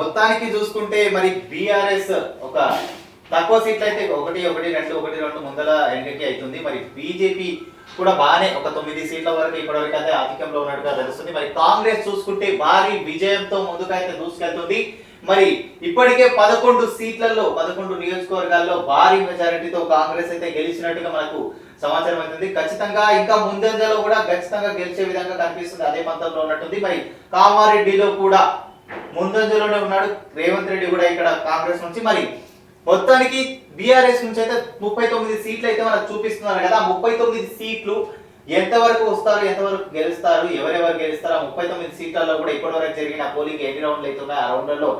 మొత్తానికి చూసుకుంటే మరి బీఆర్ఎస్ ఒక తక్కువ సీట్లు అయితే ఒకటి ఒకటి రెండు ఒకటి రెండు ముందల ఎన్నిక అవుతుంది. మరి బీజేపీ కూడా బాగానే ఒక తొమ్మిది సీట్ల వరకు ఇప్పటివరకు అయితే ఆధిక్యంలో ఉన్నట్టుగా తెలుస్తుంది. మరి కాంగ్రెస్ చూసుకుంటే భారీ విజయంతో ముందుకైతే దూసుకెళ్తుంది. మరి ఇప్పటికే పదకొండు సీట్లలో పదకొండు నియోజకవర్గాల్లో భారీ మెజారిటీతో కాంగ్రెస్ అయితే గెలిచినట్టుగా మనకు సమాచారం అవుతుంది. ఖచ్చితంగా ఇంకా ముందంజలో కూడా ఖచ్చితంగా గెలిచే విధంగా కనిపిస్తుంది. అదే పంతంలో ఉన్నట్టుంది. మరి కామారెడ్డిలో కూడా ముందంజలోనే ఉన్నాడు. రేవంత్ రెడ్డి కూడా ఇక్కడ కాంగ్రెస్ నుంచి. మరి మొత్తానికి బీఆర్ఎస్ నుంచి అయితే ముప్పై తొమ్మిది సీట్లు అయితే మనకు చూపిస్తున్నారు కదా. ముప్పై తొమ్మిది సీట్లు ఎంతవరకు వస్తారు ఎంతవరకు గెలుస్తారు ఎవరెవరు గెలుస్తారు ఆ ముప్పై తొమ్మిది సీట్లలో కూడా ఇప్పటివరకు జరిగిన పోలింగ్ ఎన్ని రౌండ్లు అయితే ఆ రౌండ్లలో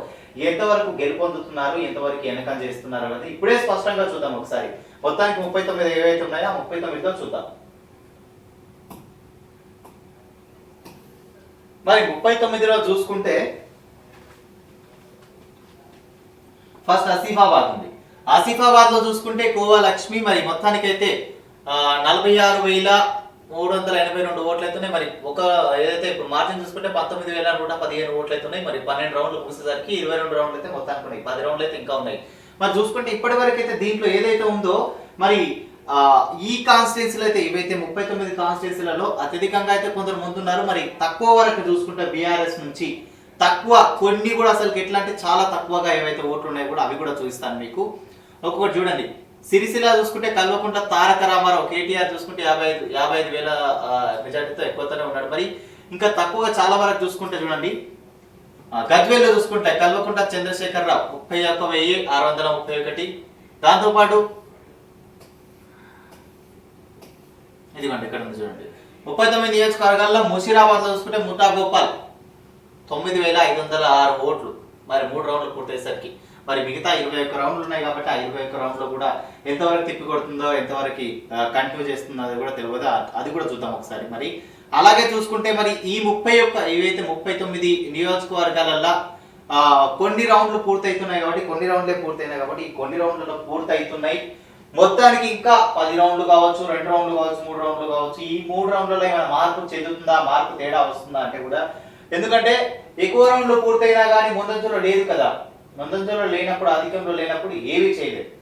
ఎంతవరకు గెలుపొందుతున్నారు ఎంతవరకు వెనకం చేస్తున్నారు అనేది ఇప్పుడే స్పష్టంగా చూద్దాం ఒకసారి. మొత్తానికి ముప్పై తొమ్మిది ఏవైతే ఉన్నాయో ఆ ముప్పై తొమ్మిదితో చూద్దాం. మరి ముప్పై తొమ్మిదిలో చూసుకుంటే ఫస్ట్ ఆసిఫాబాద్ ఉంది. ఆసిఫాబాద్లో చూసుకుంటే కోవా లక్ష్మి మరి మొత్తానికైతే నలభై ఆరు వేల మూడు వందల ఎనభై రెండు ఓట్లు అవుతున్నాయి మరి ఒక ఏదైతే ఇప్పుడు మార్జిన్ చూసుకుంటే పంతొమ్మిది వేల నూట పదిహేను ఓట్లు అవుతున్నాయి మరి పన్నెండు రౌండ్లు ముగిసేసరికి ఇరవై రెండు రౌండ్లు అయితే మొత్తానికి ఉన్నాయి పది రౌండ్లు అయితే ఇంకా ఉన్నాయి. మరి చూసుకుంటే ఇప్పటి వరకు అయితే దీంట్లో ఏదైతే ఉందో మరి ఈ కాన్స్టిట్యున్సీలు అయితే ఇవైతే ముప్పై తొమ్మిది కాన్స్టిట్యున్సీలలో అత్యధికంగా అయితే కొందరు ముందున్నారు. మరి తక్కువ వరకు చూసుకుంటే బీఆర్ఎస్ నుంచి తక్కువ కొన్ని కూడా అసలు ఎట్లా అంటే చాలా తక్కువగా ఏవైతే ఓట్లు ఉన్నాయో కూడా అవి కూడా చూపిస్తాను మీకు. ఒక్కొక్కటి చూడండి. సిరిసిల్ల చూసుకుంటే కల్వకుంట తారక రామారావు కేటీఆర్ చూసుకుంటే యాభై ఐదు యాభై ఐదు వేల మెజార్టీతో ఎక్కువతోనే ఉన్నాడు. మరి ఇంకా తక్కువగా చాలా వరకు చూసుకుంటే చూడండి. గజ్వేలో గజ్వేల్లో చూసుకుంటే కల్వకుంట చంద్రశేఖరరావు ముప్పై ఒక్క వెయ్యి ఆరు వందల ముప్పై ఒకటి. దాంతోపాటు ఇదిగోండి ఇక్కడ ఉంది చూడండి. ముప్పై తొమ్మిది నియోజకవర్గాల్లో ముషీరాబాద్ చూసుకుంటే ముఠా గోపాల్ తొమ్మిది వేల ఐదు వందల ఆరు ఓట్లు. మరి మూడు రౌండ్లు పూర్తయ్యేసరికి. మరి మిగతా ఇరవై ఒక్క రౌండ్లు ఉన్నాయి కాబట్టి ఆ ఇరవై ఒక్క రౌండ్లో కూడా ఎంతవరకు తిప్పి కొడుతుందో ఎంతవరకు కంటిన్యూ చేస్తుందో అది కూడా తెలియదు. అది కూడా చూద్దాం ఒకసారి మరి. అలాగే చూసుకుంటే మరి ఈ ముప్పై ఒక్క ఏవైతే ముప్పై తొమ్మిది నియోజకవర్గాలల్లో కొన్ని రౌండ్లు పూర్తవుతున్నాయి కాబట్టి కొన్ని రౌండ్లే పూర్తయినాయి కాబట్టి ఈ కొన్ని రౌండ్లలో పూర్తవుతున్నాయి మొత్తానికి ఇంకా పది రౌండ్లు కావచ్చు రెండు రౌండ్లు కావచ్చు మూడు రౌండ్లు కావచ్చు ఈ మూడు రౌండ్లలో ఏమైనా మార్పు చెందుతుందా మార్పు తేడా వస్తుందా అంటే కూడా ఎందుకంటే ఎక్కువ రౌండ్లు పూర్తయినా కానీ ముందంజలో లేదు కదా. ముందంజలో లేనప్పుడు అధికంలో లేనప్పుడు ఏవి చేయలేదు.